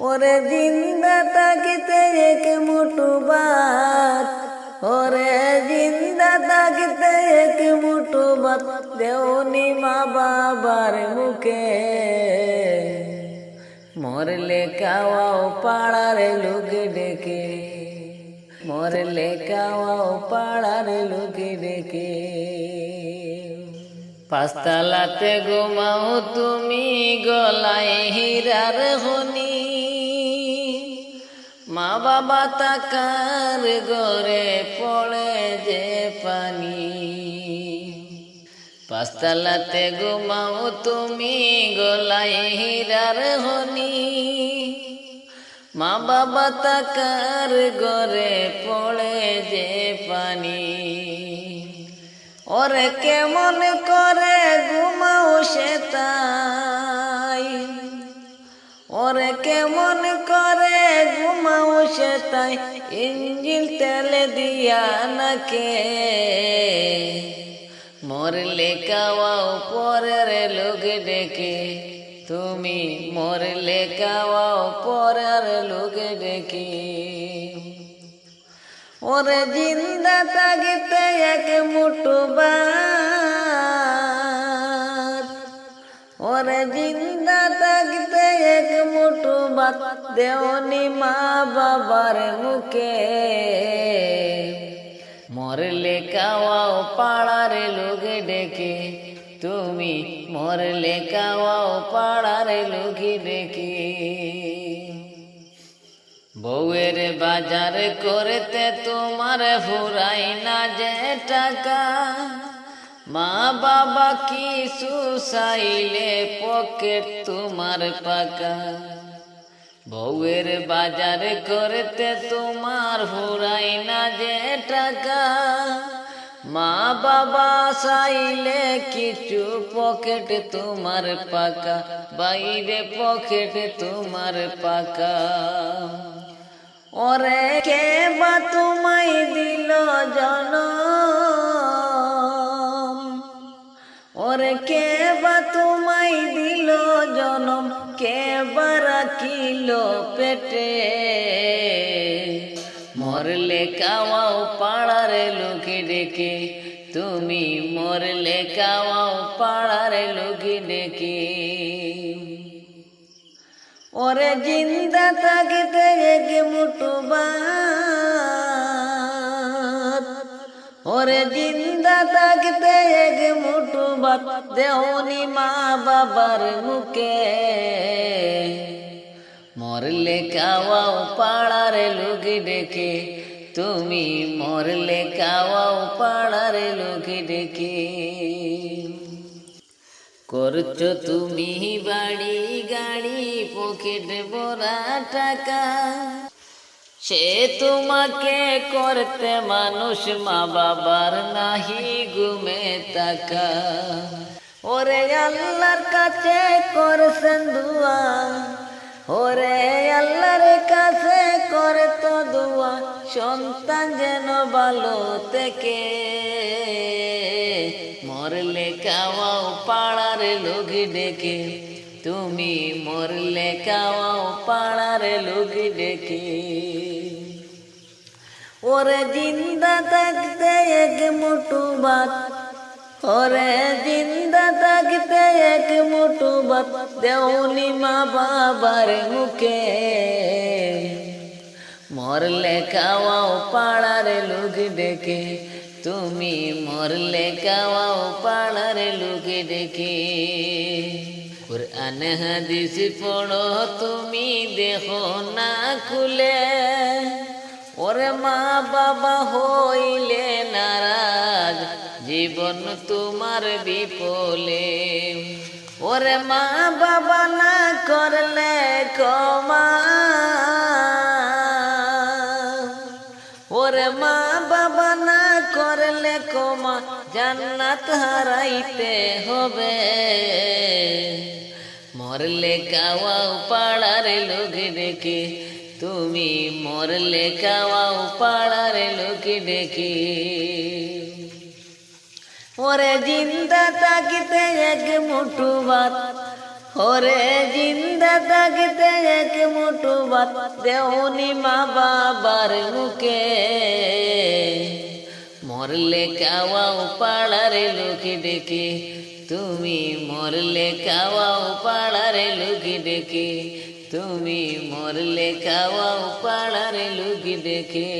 ওরে জিন্দা তাকিতে এক মুঠু বাত। ওরে জিন্দা তাকিতে এক মুঠু বাত। দেওনি মা বাবার মুখে। মরলে কাওয়াও পাড়ার লোক ডেকে। মরলে কাওয়াও পাড়ার লোক ডেকে। পাঁচতালাতে ঘুমাও তুমি গলায় হীরার হনি। মা বাবা তাকার গরে পড়ে যে পানি। পাঁচতালাতে ঘুমাও তুমি গলায় হীরার হনি। মা বাবা তাকার গরে পড়ে যে পানি। ওরে কেমন করে ঘুমাও সে তাই ওরে কেমন করে ঘুমাও সে তাই ইঞ্জিল তেলে দিয়া নাকে। মরলে কাওয়াও পরের লোক ডেকে, তুমি মরলে কাওয়াও পরের লোক ডেকে। ওরে জিন্দা তাগিতে এক মুঠো বাত ওরে জিন্দা তাগিতে এক মুঠো বাত দেওনি মা বাবার মুখে। মরলে কাওয়াও পাড়ারে লোক ডেকে। তুমি মরলে কাওয়াও পাড়ারে লোক ডেকে। বউয়ের বাজার করতে তোমার ফুরাই না যে টাকা। মা বাবা কি সুসাইলে পকেট তোমার পাকা। বউয়ের বাজার করতে তোমার ফুরাই না যে টাকা। মা বাবা চাইলে কিছু পকেট তোমার পাকা, বাইরে পকেট তোমার পাকা। ওরে কে বা তোমায় দিল জনম? ওরে কে বা তোমায় দিল জনম কে বা রাখিল পেটে। মরলে কাওয়াও পাড়ারে লোকে ডেকে, তুমি মরলে কাওয়াও পাড়ারে লোকে ডেকে। ওরে জিন্দা থাকতে এক মুঠো ওরে জিন্দা থাকতে এক মুঠো বাত দেওনি মা বাবার মুখে। মরলে কাওয়াও পাড়ারে লোক ডেকে, তুমি মরলে কাওয়াও পাড়ারে লোক ডেকে। করছ তুমি বাড়ি গাড়ি, পকেট ভরা টাকা। সে তোমাকে করতে মানুষ মা বাবার নাহি ঘুমে তাকা ওরে আল্লাহর কাছে করছেন দুয়া। ওরে আল্লাহর কাছে করে তো দুয়া। সন্তান যেন ভালো থেকে। মরলে কাওয়াও পাড়ার লোক ডেকে। তুমি মরলে কাওয়াও পাড়ার লোক ডেকে। ওরে জিন্দা থাকতে এক মুঠো বাত ওরে জিন্দা থাকতে এক মুঠো বাত দেওনি মা বাবার মুখে। মরলে খাওয়াও পাড়ার লোক ডেকে তুমি মরলে খাওয়াও পাড়ার লোক ডেকে কুরআন হাদিস পড়ো, তুমি দেখো না খুলে। ওরে মা বাবা হইলে নারাজ, জীবন তোমার বিপলে। ওরে মা বাবা না করলে কমা ওরে মা বাবা না করলে কমা জান্নাত হারাইতে হবে। মরলে কাওয়াও পাড়ার লোক ডেকে তুমি মরলে কাওয়াও পাড়ার লোক ডেকে। ওরে জিন্দা তাকিতে এক মুঠু ভাত, ওরে জিন্দা থাকতে এক মুঠো ভাত দেওনি মা বাবার মুখে। মরলে কাওয়াও পাড়ারে লোকে ডেকে, তুমি মরলে কাওয়াও পাড়ারে লোকে ডেকে। তুমি মরলে খাওয়াও পাড়ারে লুকি ডেকে